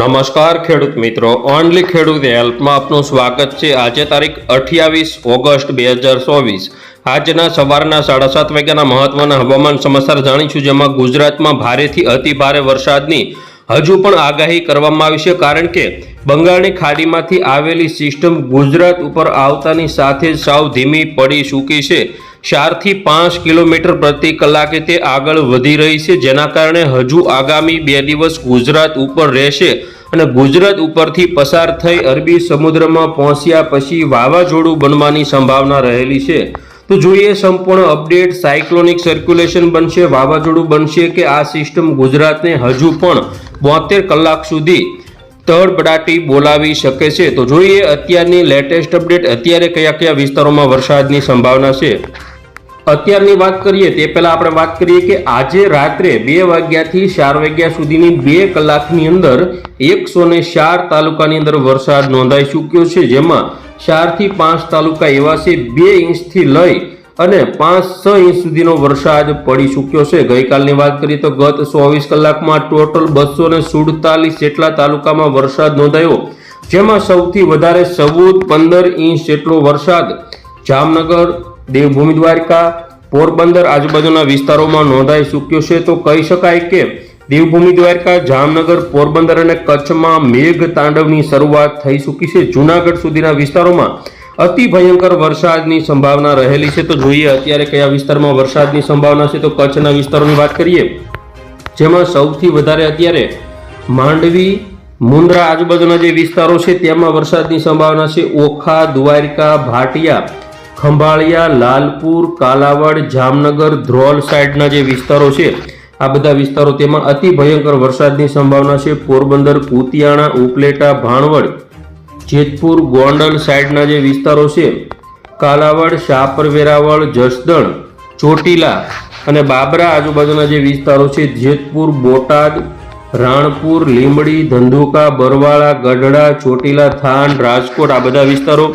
નમસ્કાર, ખેડૂત મિત્રો. ઓનલી ખેડૂત હેલ્પમાં આપનું સ્વાગત છે. આજે તારીખ અઠ્યાવીસ ઓગસ્ટ બે હજાર ચોવીસ. આજના સવારના સાડા સાત વાગ્યાના મહત્વના હવામાન સમાચાર જાણીશું, જેમાં ગુજરાતમાં ભારેથી અતિ ભારે વરસાદની હજુ પણ આગાહી કરવામાં આવી છે. કારણ કે બંગાળની ખાડીમાંથી આવેલી સિસ્ટમ ગુજરાત ઉપર આવતાની સાથે જ સાવ ધીમી પડી ચૂકી છે. ચારથી પાંચ કિલોમીટર પ્રતિ કલાકે તે આગળ વધી રહી છે. જેના કારણે હજુ આગામી બે દિવસ ગુજરાત ઉપર રહેશે અને ગુજરાત ઉપરથી પસાર થઈ અરબી સમુદ્રમાં પહોંચ્યા પછી વાવાઝોડું બનવાની સંભાવના રહેલી છે. તો જોઈએ સંપૂર્ણ અપડેટ, સાયક્લોનિક સર્ક્યુલેશન બનશે, વાવાઝોડું બનશે કે આ સિસ્ટમ ગુજરાતને હજુ પણ બોતેર કલાક સુધી તડબડાટી બોલાવી શકે છે. તો જોઈએ અત્યારની લેટેસ્ટ અપડેટ, અત્યારે કયા કયા વિસ્તારોમાં વરસાદની સંભાવના છે? અત્યારની વાત કરીએ, તે પહેલા આપણે વાત કરીએ કે આજે રાત્રે બે વાગ્યાથી ચાર વાગ્યા સુધીની બે કલાકની અંદર એકસો ને ચાર તાલુકાની અંદર વરસાદ નોંધાઈ ચૂક્યો છે, જેમાં ચારથી પાંચ તાલુકા એવા છે, બે ઇંચથી લઈ અને પાંચ છ ઇંચ સુધીનો વરસાદ પડી ચૂક્યો છે. ગઈકાલની વાત કરીએ તો ગત ચોવીસ કલાકમાં ટોટલ બસો ને સુડતાલીસ જેટલા તાલુકામાં વરસાદ નોંધાયો, જેમાં સૌથી વધારે ચૌદ પંદર ઇંચ જેટલો વરસાદ જામનગર, દેવભૂમિ દ્વારકા પોરબંદર આજુબાજુના વિસ્તારોમાં નોંધાઈ ચૂક્યો છે. તો કહી શકાય કે દેવભૂમિ દ્વારકા, જામનગર, પોરબંદર અને કચ્છમાં મેઘ તાંડવની શરૂઆત થઈ ચૂકી છે. જુનાગઢ સુધીના વિસ્તારોમાં અતિ ભયંકર વરસાદની સંભાવના રહેલી છે. તો જોઈએ અત્યારે કયા વિસ્તારમાં વરસાદની સંભાવના છે. તો કચ્છના વિસ્તારોની વાત કરીએ, જેમાં સૌથી વધારે અત્યારે માંડવી, મુન્દ્રા આજુબાજુના જે વિસ્તારો છે, તેમાં વરસાદની સંભાવના છે. ઓખા, દ્વારકા, ભાટિયા ખંભાળિયા, લાલપુર, કાલાવડ, જામનગર, ધ્રોલ સાઈડના જે વિસ્તારો છે, આ બધા વિસ્તારો તેમાં અતિ ભયંકર વરસાદની સંભાવના છે. પોરબંદર કુતિયાણા ઉપલેટા, ભાણવડ, જેતપુર, ગોંડલ સાઈડના જે વિસ્તારો છે, કાલાવડ શાપર વેરાવળ જસદણ, ચોટીલા અને બાબરા આજુબાજુના જે વિસ્તારો છે, જેતપુર, બોટાદ, રાણપુર, લીંબડી, ધંધુકા, બરવાળા, ગઢડા, ચોટીલા, થાન, રાજકોટ, આ બધા વિસ્તારો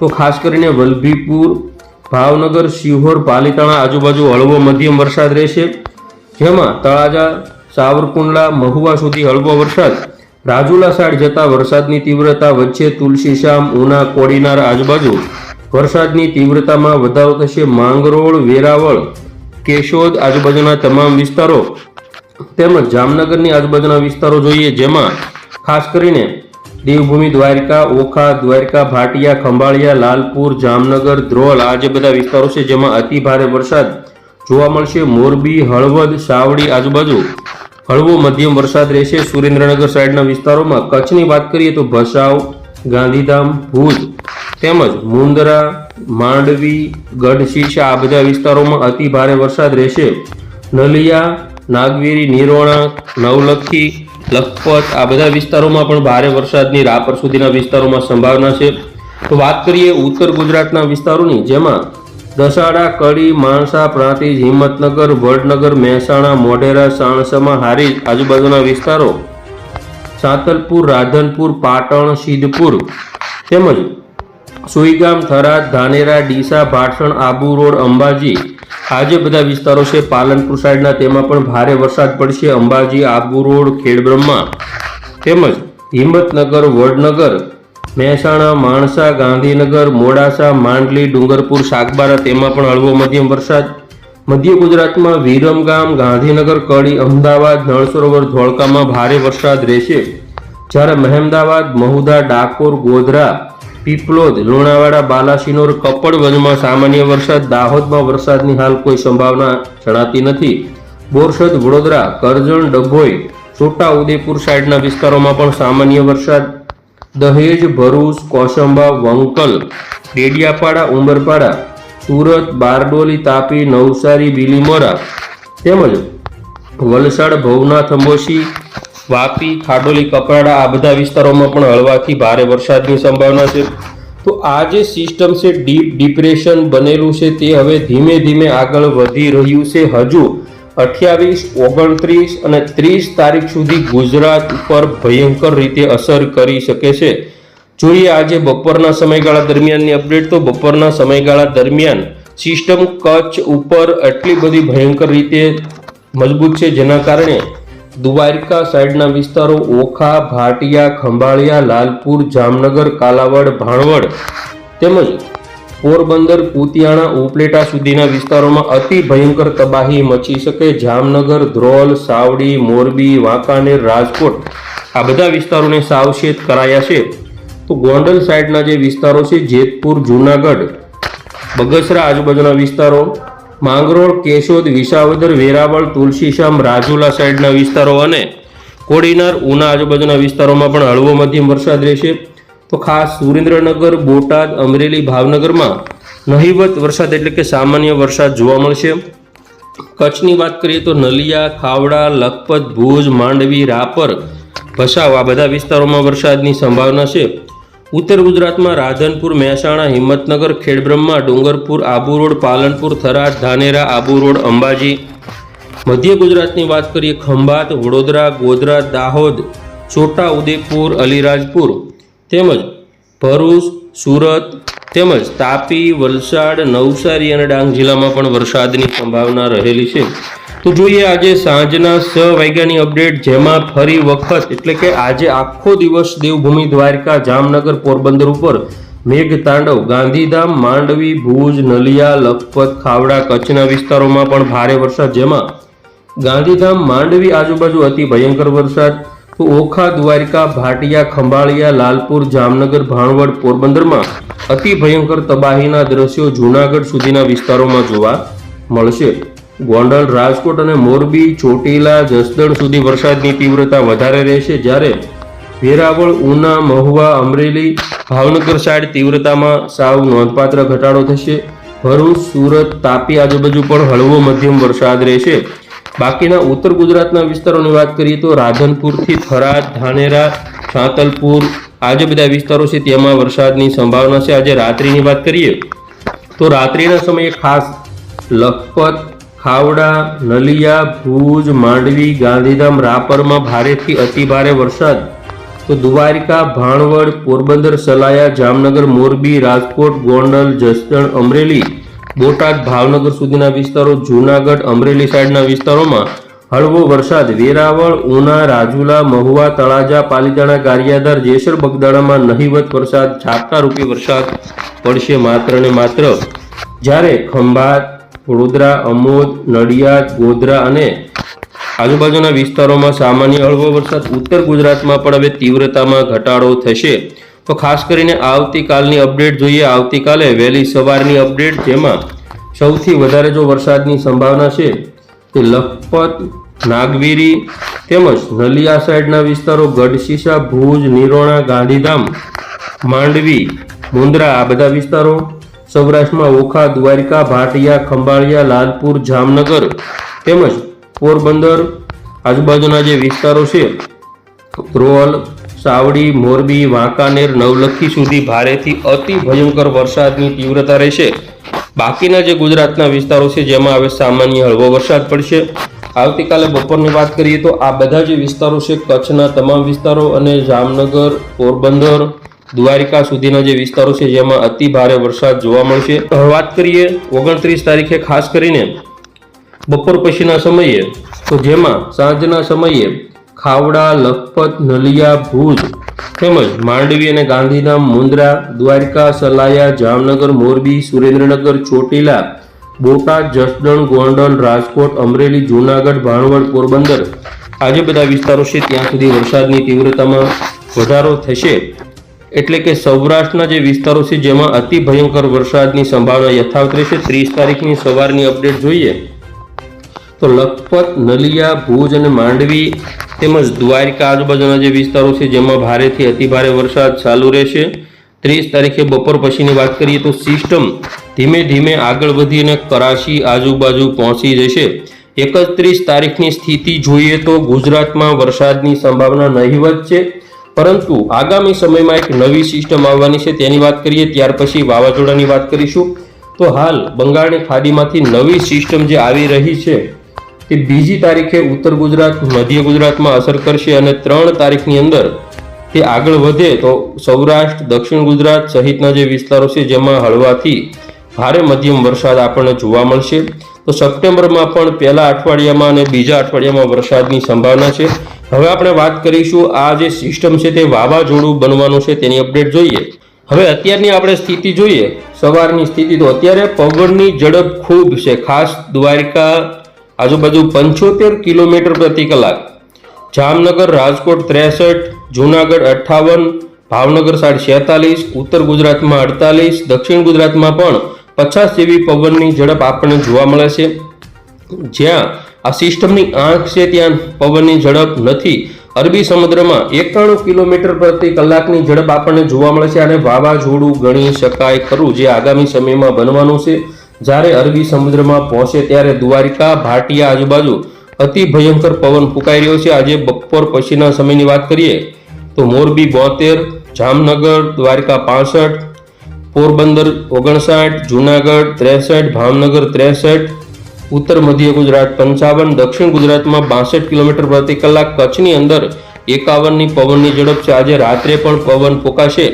તો ખાસ કરીને વલભીપુર, ભાવનગર, શિહોર, પાલીતાણા, આજુબાજુ હળવો મધ્યમ વરસાદ રહેશે. જેમાં તળાજા, સાવરકુંડલા, મહુવા સુધી હળવો વરસાદ, રાજુલા સાઈડ જતા વરસાદની તીવ્રતા વચ્ચે તુલસીશામ ઉના, કોડીનાર આજુબાજુ વરસાદની તીવ્રતામાં વધારો થશે. માંગરોળ, વેરાવળ, કેશોદ આજુબાજુના તમામ વિસ્તારો તેમજ જામનગરની આજુબાજુના વિસ્તારો જોઈએ, જેમાં ખાસ કરીને દેવભૂમિ, દ્વારકા, ઓખા, દ્વારકા, ભાટિયા, ખંભાળિયા, લાલપુર, જામનગર, ધ્રોલ આ જે બધા વિસ્તારો છે જેમાં અતિ ભારે વરસાદ જોવા મળશે. મોરબી, હળવદ, સાવડી આજુબાજુ હળવો મધ્યમ વરસાદ રહેશે. સુરેન્દ્રનગર સાઈડના વિસ્તારોમાં કચ્છની વાત કરીએ તો ભસાવ, ગાંધીધામ, ભુજ તેમજ મુંદરા, માંડવી ગઢશીશા આ બધા વિસ્તારોમાં અતિ ભારે વરસાદ રહેશે. નલિયા, નાગવેરી, નિરોણા, નવલખી લખપત, આ બધા વિસ્તારોમાં પણ ભારે વરસાદની રાપર સુધીના વિસ્તારોમાં સંભાવના છે. તો વાત કરીએ ઉત્તર ગુજરાતના વિસ્તારોની, જેમાં દસાડા, કડી, માણસા પ્રાંતિજ હિંમતનગર, વડનગર, મહેસાણા, મોઢેરા, સાણસામાં, હારીજ આજુબાજુના વિસ્તારો સાતલપુર, રાધનપુર, પાટણ, સિદ્ધપુર તેમજ સુઈગામ, થરાદ, ધાનેરા, ડીસા, ભાટસણ, આબુ રોડ, અંબાજી આ જે બધા વિસ્તારો છે પાલનપુર સાઈડના, તેમાં પણ ભારે વરસાદ પડશે. અંબાજી, આબુ રોડ, ખેડબ્રહ્મા તેમજ હિંમતનગર, વડનગર, મહેસાણા, માણસા, ગાંધીનગર, મોડાસા, માંડલી, ડુંગરપુર, સાગબારા, તેમાં પણ હળવો મધ્યમ વરસાદ. મધ્ય ગુજરાતમાં વિરમગામ, ગાંધીનગર, કડી, અમદાવાદ, નળસરોવર, ધોળકામાં ભારે વરસાદ રહેશે. જ્યારે મહેમદાવાદ મહુધા ડાકોર, ગોધરા પીપલોદ, લુણાવાડા, બાલાસિનોર વનમાં સામાન્ય વરસાદ, દાહોદમાં વરસાદની હાલ કોઈ સંભાવના જણાતી નથી. બોરસદ, વડોદરા, કરજણ, ડભોઈ છોટા ઉદેપુર સાઈડના વિસ્તારોમાં પણ સામાન્ય વરસાદ. દહેજ, ભરૂચ, કોસંબા, વંકલ, ડેડિયાપાડા ઉમરપાડા સુરત, બારડોલી, તાપી, નવસારી, બિલીમોરા તેમજ વલસાડ, ભવનાથ અંબોશી વાપી, ખાડોલી, કપરાડા આ બધા વિસ્તારોમાં પણ હળવાથી ભારે વરસાદની સંભાવના છે. તો આ જે સિસ્ટમ છે, ડીપ ડિપ્રેશન બનેલું છે, તે હવે ધીમે ધીમે આગળ વધી રહ્યું છે. હજુ અઠ્યાવીસ, ઓગણત્રીસ અને ત્રીસ તારીખ સુધી ગુજરાત ઉપર ભયંકર રીતે અસર કરી શકે છે. જોઈએ આજે બપોરના સમયગાળા દરમિયાનની અપડેટ તો બપોરના સમયગાળા દરમિયાન સિસ્ટમ કચ્છ ઉપર એટલી બધી ભયંકર રીતે મજબૂત છે, જેના કારણે દ્વારકા સાઈડના વિસ્તારો ઓખા, ભાટિયા, ખંભાળિયા, લાલપુર, જામનગર, કાલાવડ, ભાણવડ તેમજ પોરબંદર કુતિયાણા ઉપલેટા સુધીના વિસ્તારોમાં અતિ ભયંકર તબાહી મચી શકે. જામનગર, ધ્રોલ, સાવડી, મોરબી, વાંકાનેર, રાજકોટ આ બધા વિસ્તારોને સાવચેત કરાયા છે. તો ગોંડલ સાઈડના જે વિસ્તારો છે, જેતપુર, જૂનાગઢ, બગસરા આજુબાજુના વિસ્તારો માંગરોળ, કેશોદ, વિસાવદર, વેરાવળ તુલસીશ્યામ રાજુલા સાઈડના વિસ્તારો અને કોડીનાર, ઉના આજુબાજુના વિસ્તારોમાં પણ હળવો મધ્યમ વરસાદ રહેશે. તો ખાસ સુરેન્દ્રનગર, બોટાદ, અમરેલી, ભાવનગરમાં નહિવત વરસાદ એટલે કે સામાન્ય વરસાદ જોવા મળશે. કચ્છની વાત કરીએ તો નલિયા, ખાવડા, લખપત, ભુજ, માંડવી, રાપર, ભસાવ આ બધા વિસ્તારોમાં વરસાદની સંભાવના છે. ઉત્તર ગુજરાતમાં રાધનપુર, મહેસાણા, હિંમતનગર, ખેડબ્રહ્મા, ડુંગરપુર, આબુ રોડ, પાલનપુર, થરાદ, ધાનેરા, આબુ રોડ, અંબાજી. મધ્ય ગુજરાતની વાત કરીએ, ખંભાત, વડોદરા, ગોધરા, દાહોદ, છોટા ઉદેપુર, અલીરાજપુર. તેમજ ભરૂચ, સુરત, તેમજ તાપી, વલસાડ, નવસારી અને ડાંગ જિલ્લામાં પણ વરસાદની સંભાવના રહેલી છે. તો જોઈએ આજે સાંજના છ વાગ્યાની અપડેટ, જેમાં ફરી વખત એટલે કે આજે આખો દિવસ દેવભૂમિ દ્વારકા, જામનગર, પોરબંદર ઉપર મેઘ ગાંધીધામ, માંડવી, ભુજ, નલિયા, લખપત, ખાવડા, કચ્છના વિસ્તારોમાં પણ ભારે વરસાદ, જેમાં ગાંધીધામ, માંડવી આજુબાજુ અતિ ભયંકર વરસાદ. તો ઓખા, દ્વારકા, ભાટિયા, ખંભાળિયા, લાલપુર, જામનગર, ભાણવડ, પોરબંદરમાં અતિ ભયંકર તબાહીના દ્રશ્યો જૂનાગઢ સુધીના વિસ્તારોમાં જોવા મળશે. ગોંડલ, રાજકોટ અને મોરબી, ચોટીલા, જસદણ સુધી વરસાદની તીવ્રતા વધારે રહેશે જ્યારે વેરાવળ, ઉના, મહુવા, અમરેલી, ભાવનગર સાઈડ તીવ્રતામાં સાવ નોંધપાત્ર ઘટાડો થશે. ભરૂચ, સુરત, તાપી આજુબાજુ પણ હળવો મધ્યમ વરસાદ રહેશે. બાકીના ઉત્તર ગુજરાતના વિસ્તારોની વાત કરીએ તો રાધનપુરથી થરાદ, ધાનેરા, સાંતલપુર આ જે બધા વિસ્તારો છે તેમાં વરસાદની સંભાવના છે. આજે રાત્રિની વાત કરીએ તો રાત્રિના સમયે ખાસ લખપત ખાવડા, નલિયા, ભુજ, માંડવી, ગાંધીધામ, રાપરમાં ભારેથી અતિભારે વરસાદ. તો દ્વારિકા, ભાણવડ, પોરબંદર, સલાયા, જામનગર, મોરબી, રાજકોટ, ગોંડલ, જસદણ, અમરેલી, બોટાદ, ભાવનગર સુધીના વિસ્તારો, જૂનાગઢ, અમરેલી સાઈડના વિસ્તારોમાં હળવો વરસાદ. વેરાવળ, ઉના, રાજુલા, મહુવા, તળાજા, પાલીતાણા, ગારિયાધાર, જેસર, બગદાણામાં નહિવત વરસાદ, ઝાપટા રૂપી વરસાદ પડશે માત્ર ને માત્ર. જ્યારે ખંભાત વડોદરા, અમોદ, નડિયાદ, ગોધરા અને આજુબાજુના વિસ્તારોમાં સામાન્ય હળવો વરસાદ. ઉત્તર ગુજરાતમાં પણ હવે તીવ્રતામાં ઘટાડો થશે. તો ખાસ કરીને આવતીકાલની અપડેટ જોઈએ. આવતીકાલે વહેલી સવારની અપડેટ જેમાં સૌથી વધારે જો વરસાદની સંભાવના છે તે લખપત, નાગવીરી તેમજ નલિયા સાઈડના વિસ્તારો, ગઢશીશા, ભુજ, નિરોણા, ગાંધીધામ, માંડવી, મુંદ્રા આ બધા વિસ્તારો સૌરાષ્ટ્રમાં ઓખા, દ્વારિકા, ભાટિયા, ખંભાળિયા, લાલપુર, જામનગર તેમજ પોરબંદર આજુબાજુના જે વિસ્તારો છે રોલ સાવડી, મોરબી, વાંકાનેર, નવલખી સુધી ભારેથી અતિ ભયંકર વરસાદની તીવ્રતા રહેશે. બાકીના જે ગુજરાતના વિસ્તારો છે, જેમાં હવે સામાન્ય હળવો વરસાદ પડશે. આવતીકાલે બપોરની વાત કરીએ તો આ બધા જે વિસ્તારો છે, કચ્છના તમામ વિસ્તારો અને જામનગર, પોરબંદર દ્વારિકા સુધીના જે વિસ્તારો છે, જેમાં અતિ ભારે વરસાદ જોવા મળશે. વાત કરીએ ઓગણત્રીસ તારીખે ખાસ કરીને બપોર પછીના સમયે, તો જેમાં સાંજના સમયે ખાવડા, લખપત, નલિયા, ભુજ તેમજ માંડવી અને ગાંધીધામ મુંદ્રા દ્વારકા, સલાયા, જામનગર, મોરબી, સુરેન્દ્રનગર, ચોટીલા, બોટાદ, જસદણ, ગોંડલ, રાજકોટ, અમરેલી, જૂનાગઢ, ભાણવડ, પોરબંદર આજે બધા વિસ્તારો છે, ત્યાં સુધી વરસાદની તીવ્રતામાં વધારો થશે. એટલે કે સૌરાષ્ટ્રના જે વિસ્તારો છે, જેમાં અતિ ભયંકર વરસાદની સંભાવના યથાવત રહેશે. ત્રીસ તારીખની સવારની અપડેટ જોઈએ. તો લખપત, નલિયા, ભુજ અને માંડવી તેમજ દ્વારકા આજુબાજુના જે વિસ્તારો છે, જેમાં ભારેથી અતિભારે વરસાદ ચાલુ રહેશે. ત્રીસ તારીખે બપોર પછીની વાત કરીએ તો સિસ્ટમ ધીમે ધીમે આગળ વધી અને કરાચી આજુબાજુ પહોંચી જશે. એકત્રીસ તારીખની સ્થિતિ જોઈએ તો ગુજરાતમાં વરસાદની સંભાવના નહીવત છે. પરંતુ આગામી સમયમાં એક નવી સિસ્ટમ આવવાની છે, તેની વાત કરીએ, ત્યાર પછી વાવાઝોડાની વાત કરીશું. તો હાલ બંગાળની ખાડીમાંથી નવી સિસ્ટમ જે આવી રહી છે, તે બીજી તારીખે ઉત્તર ગુજરાત, મધ્ય ગુજરાતમાં અસર કરશે અને ત્રણ તારીખની અંદર તે આગળ વધે તો સૌરાષ્ટ્ર, દક્ષિણ ગુજરાત સહિતના જે વિસ્તારો છે, જેમાં હળવાથી ભારે મધ્યમ વરસાદ આપણને જોવા મળશે. તો સપ્ટેમ્બરમાં પણ પહેલા અઠવાડિયામાં અને બીજા અઠવાડિયામાં વરસાદની સંભાવના છે. હવે આપણે વાત કરીશું આ જે સિસ્ટમ છે તે વાવાઝોડું બનવાનું છે તેની અપડેટ જોઈએ. હવે અત્યારની આપણે સ્થિતિ જોઈએ. સવારની સ્થિતિ તો અત્યારે પવનની ઝડપ ખૂબ છે. ખાસ દ્વારકા આજુબાજુ પંચોતેર કિલોમીટર પ્રતિ કલાક. જામનગર, રાજકોટ ત્રેસઠ, જુનાગઢ અઠ્ઠાવન, ભાવનગર સાડ છેતાલીસ, ઉત્તર ગુજરાતમાં અડતાલીસ, દક્ષિણ ગુજરાતમાં પણ પચાસ જેવી પવનની ઝડપ આપણને જોવા મળે છે. જ્યાં આ સિસ્ટમની આંખ છે ત્યાં પવનની ઝડપ નથી. અરબી સમુદ્રમાં એકાણું કિલોમીટર પ્રતિ કલાકની ઝડપ આપણને જોવા મળે છે અને વાવાઝોડું ગણી શકાય ખરું જે આગામી સમયમાં બનવાનું છે. જ્યારે અરબી સમુદ્રમાં પહોંચે ત્યારે દ્વારિકા, ભાટિયા આજુબાજુ અતિ ભયંકર પવન ફૂંકાઈ રહ્યો છે. આજે બપોર પછીના સમયની વાત કરીએ તો મોરબી, બોતેર, જામનગર, દ્વારિકા પાસઠ પોરબંદર ઓગણસાઠ, જુનાગઢ ત્રેસઠ, ભાવનગર ત્રેસઠ, ઉત્તર મધ્ય ગુજરાત પંચાવન, દક્ષિણ ગુજરાતમાં બાસઠ કિલોમીટર પ્રતિ કલાક કચ્છની અંદર એકાવનની પવનની ઝડપ છે. આજે રાત્રે પણ પવન ફૂંકાશે.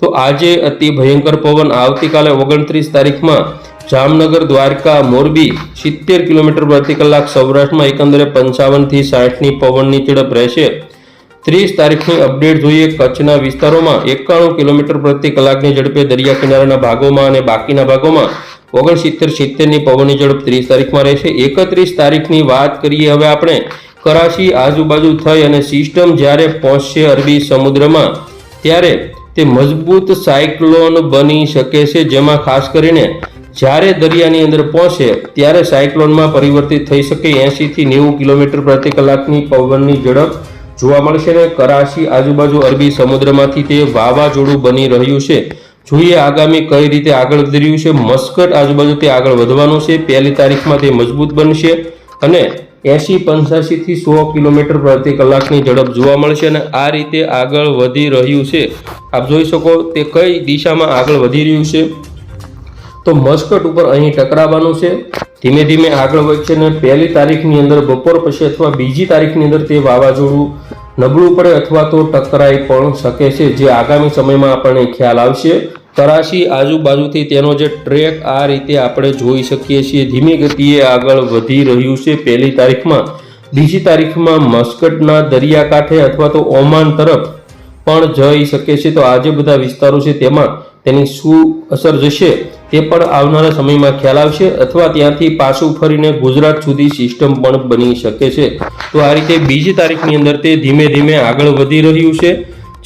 તો આજે અતિ ભયંકર પવન આવતીકાલે ઓગણત્રીસ તારીખમાં જામનગર, દ્વારકા, મોરબી સિત્તેર કિલોમીટર પ્રતિ કલાક સૌરાષ્ટ્રમાં એકંદરે પંચાવનથી સાઠની પવનની ઝડપ રહેશે. ત્રીસ તારીખની અપડેટ જોઈએ કચ્છના વિસ્તારોમાં એકાણું કિલોમીટર પ્રતિ કલાકની ઝડપે દરિયા કિનારાના ભાગોમાં અને બાકીના ભાગોમાં ઓગણસિત્તેર સિત્તેરની પવનની ઝડપ ત્રીસ તારીખમાં રહેશે. એકત્રીસ તારીખની વાત કરીએ હવે આપણે. કરાચી આજુબાજુ થઈ અને સિસ્ટમ જ્યારે પહોંચશે અરબી સમુદ્રમાં, ત્યારે તે મજબૂત સાયક્લોન બની શકે છે, જેમાં ખાસ કરીને જ્યારે દરિયાની અંદર પહોંચે, ત્યારે સાયક્લોનમાં પરિવર્તિત થઈ શકે એંશીથી નેવું કિલોમીટર પ્રતિ કલાકની પવનની ઝડપ. જોવા મળશે ને કરાચી આજુબાજુ અરબી સમુદ્રમાંથી તે વાવાઝોડું બની રહ્યું છે. જોઈએ આગામી કઈ રીતે આગળ વધી રહ્યું છે. મસ્કટ આજુબાજુ તે આગળ વધવાનું છે. પહેલી તારીખમાં તે મજબૂત બનશે અને એસી પંચ્યાસીથી સો કિલોમીટર પ્રતિ કલાકની ઝડપ જોવા મળશે અને આ રીતે આગળ વધી રહ્યું છે. આપ જોઈ શકો તે કઈ દિશામાં આગળ વધી રહ્યું છે. તો મસ્કટ ઉપર અહીં ટકરાવવાનું છે. ધીમે ધીમે આગળ વધશે અને પહેલી તારીખની અંદર બપોર પછી અથવા બીજી તારીખની અંદર તે વાવાઝોડું નબળું પડે અથવા તો ટકરાઈ પણ શકે છે. જે આગામી સમયમાં આપણને ખ્યાલ આવશે. તરાશી આજુબાજુથી તેનો જે ટ્રેક આ રીતે આપણે જોઈ શકીએ છીએ. ધીમી ગતિએ આગળ વધી રહ્યું છે પહેલી તારીખમાં. બીજી તારીખમાં મસ્કટના દરિયાકાંઠે અથવા તો ઓમાન તરફ પણ જઈ શકે છે. તો આ જે બધા વિસ્તારો છે તેમાં તેની શું અસર જશે? તે પણ આવનારા સમયમાં ખ્યાલ આવશે અથવા ત્યાંથી પાછું ફરીને ગુજરાત સુધી સિસ્ટમ પણ બની શકે છે. તો આ રીતે બીજી તારીખની અંદર તે ધીમે ધીમે આગળ વધી રહ્યું છે,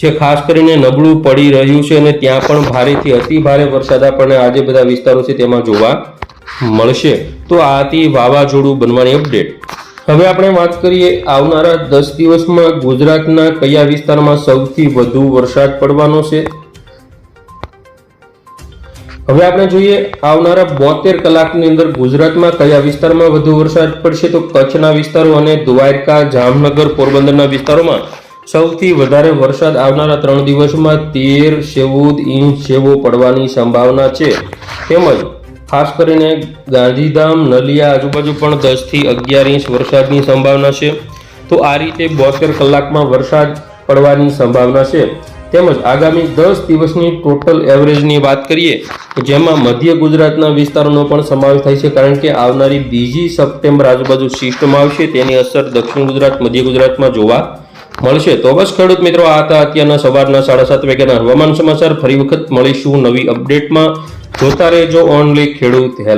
જે ખાસ કરીને નબળું પડી રહ્યું છે અને ત્યાં પણ ભારેથી અતિ ભારે વરસાદ આપણને આજે બધા વિસ્તારો છે તેમાં જોવા મળશે. તો આ હતી વાવાઝોડું બનવાની અપડેટ હવે આપણે વાત કરીએ આવનારા દસ દિવસમાં ગુજરાતના કયા વિસ્તારમાં સૌથી વધુ વરસાદ પડવાનો છે? હવે આપણે જોઈએ આવનારા બોતેર કલાકની અંદર ગુજરાતમાં કયા વિસ્તારમાં વધુ વરસાદ પડશે? તો કચ્છના વિસ્તારો અને દ્વારકા, જામનગર, પોરબંદરના વિસ્તારોમાં સૌથી વધારે વરસાદ આવનારા ત્રણ દિવસમાં તેર, ચૌદ ઇંચ જેવો પડવાની સંભાવના છે. તેમજ ખાસ કરીને ગાંધીધામ, નલિયા આજુબાજુ પણ દસથી અગિયાર ઇંચ વરસાદની સંભાવના છે. તો આ રીતે બોતેર કલાકમાં વરસાદ પડવાની સંભાવના છે. તેમજ આગામી દસ દિવસની ટોટલ એવરેજની વાત કરીએ જેમાં મધ્ય ગુજરાતના વિસ્તારોનો પણ સમાવેશ થાય છે, કારણ કે આવનારી બીજી સપ્ટેમ્બર આજુબાજુ સિસ્ટમ આવશે, તેની અસર દક્ષિણ ગુજરાત, મધ્ય ગુજરાતમાં જોવા મળશે. તો બસ, ખેડૂત મિત્રો, આ હતા અત્યારના સવારના સાડા સાત વાગ્યાના હવામાન સમાચાર. ફરી વખત મળીશું નવી અપડેટમાં. જોતા રહેજો ઓનલી ખેડૂત હેલ્પ